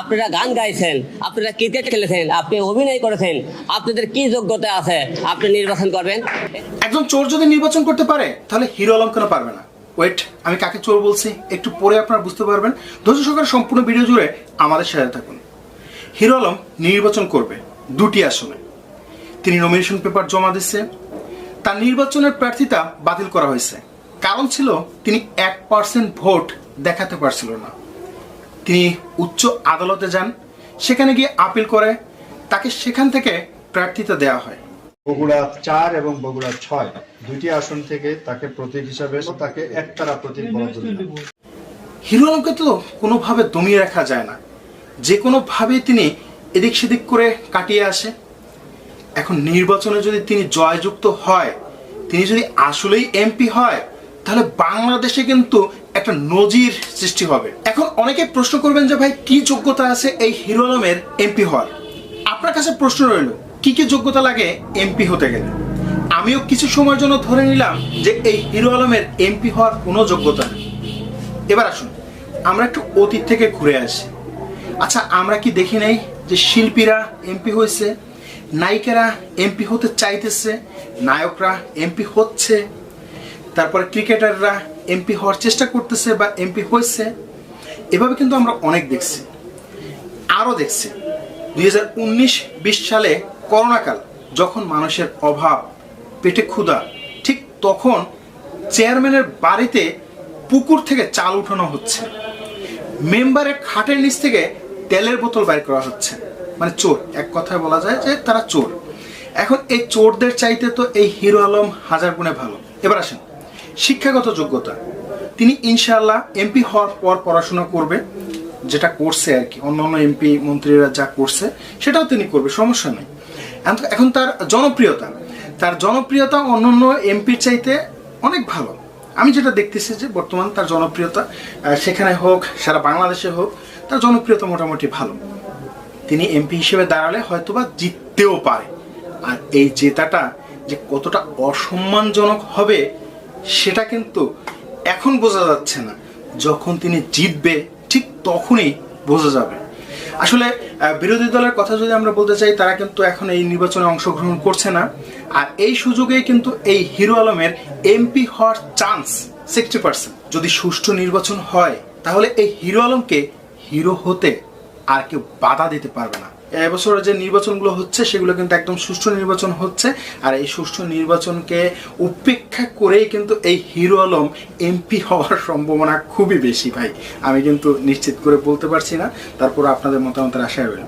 আপনারা গান গাইছেন, আপনারা ক্রিকেট খেলেছেন, আপনি অভিনয় করেছেন, আপনাদের কি যোগ্যতা আছে? আপনি নির্বাচন করবেন। একজন চোর যদি নির্বাচন করতে পারে, তাহলে হিরো আলম কেন পারবে না? ওয়েট আমি কাকে চোর বলছি? একটু পরে আপনারা বুঝতে পারবেন। ধৈর্য সহকারে সম্পূর্ণ ভিডিও জুড়ে আমাদের সাথে থাকুন। হিরো আলম নির্বাচন করবে দুটি আসনে। তিনি নমিনেশন পেপার জমা দিচ্ছে তার নির্বাচনের প্রার্থিতা বাতিল করা হয়েছে। কারণ ছিল তিনি এক পার্সেন্ট ভোট দেখাতে পারছিল না। তিনি উচ্চ আদালতে যান সেখানে গিয়ে আপিল করে তাকে সেখান থেকে প্রার্থিতা দেওয়া হয়। বগুড়া চার এবং বগুড়া ছয় দুইটি আসন থেকে তাকে প্রতীক হিসাবে তাকে একতারা প্রতীক বরাদ্দ হিরো আলমকে তো কোনোভাবে দমিয়ে রাখা যায় না। যে কোনোভাবেই তিনি এদিক সেদিক করে কাটিয়ে আসে। এখন নির্বাচনে যদি তিনি জয়যুক্ত হয় তিনি যদি আসলেই এমপি হয় তাহলে বাংলাদেশে কিন্তু একটা নজির সৃষ্টি হবে। এখন অনেকে প্রশ্ন করবেন যে ভাই, কি যোগ্যতা আছে এই হিরো আলমের এমপি হওয়ার? আপনার কাছে প্রশ্ন রইল, কি কি যোগ্যতা লাগে এমপি হতে গেলে? আমিও কিছু সময়ের জন্য ধরে নিলাম যে এই হিরো আলমের এমপি হওয়ার কোনো যোগ্যতা নেই। এবার আসুন, আমরা একটু অতীত থেকে ঘুরে আসি। আচ্ছা আমরা কি দেখি নাই যে শিল্পীরা এমপি হয়েছে, নায়িকারা এমপি হতে চাইতেছে, নায়করা এমপি হচ্ছে, তারপরে ক্রিকেটাররা এমপি হওয়ার চেষ্টা করতেছে বা এমপি হয়েছে? এভাবে কিন্তু আমরা অনেক দেখছি। আরও দেখছি। দুই হাজার উনিশ, বিশ সালে করোনাকাল, যখন মানুষের অভাব, পেটে ক্ষুধা, ঠিক তখন চেয়ারম্যানের বাড়িতে পুকুর থেকে চাল উঠানো হচ্ছে। মেম্বারের খাটের নিচ থেকে তেলের বোতল বাইর করা হচ্ছে। মানে চোর, এক কথায় বলা যায় যে তারা চোর। এখন এই চোরদের চাইতে তো এই হিরো আলম হাজার গুণে ভালো। এবার আসেন, শিক্ষাগত যোগ্যতা। তিনি ইনশাআল্লাহ এমপি হওয়ার পর পড়াশোনা করবে, যেটা করছে আর কি। অন্যান্য এমপি মন্ত্রীরা যা করছে, সেটাও তিনি করবে, সমস্যা নেই। এখন- তার জনপ্রিয়তা। তার জনপ্রিয়তা অন্যান্য এমপির চাইতে অনেক ভালো। আমি যেটা দেখতেছি যে বর্তমান তার জনপ্রিয়তা সেখানে হোক, সারা বাংলাদেশে হোক, তার জনপ্রিয়তা মোটামুটি ভালো। তিনি এমপি হিসেবে দাঁড়ালে হয়তোবা জিততেও পারে। আর এই জেতাটা যে কতটা অসম্মানজনক হবে, সেটা কিন্তু এখন বোঝা যাচ্ছে না। যখন তিনি জিতবে, ঠিক তখনই বোঝা যাবে। আসলে বিরোধী দলের কথা যদি আমরা বলতে চাই, তারা কিন্তু এখন এই নির্বাচনে অংশগ্রহণ করছে না। আর এই সুযোগেই কিন্তু এই হিরো আলমের এমপি হওয়ার চান্স সিক্সটি পার্সেন্ট যদি সুষ্ঠু নির্বাচন হয়, তাহলে এই হিরো আলমকে হিরো হতে আর কেউ বাধা দিতে পারবে না। এবছরে যে নির্বাচনগুলো হচ্ছে, সেগুলো কিন্তু একদম সুষ্ঠু নির্বাচন হচ্ছে। আর এই সুষ্ঠু নির্বাচনকে উপেক্ষা করেই কিন্তু এই হিরো আলম এমপি হওয়ার সম্ভাবনা খুবই বেশি, ভাই। আমি কিন্তু নিশ্চিত করে বলতে পারছি না। তারপর আপনাদের মতামতের আশায় রইলাম।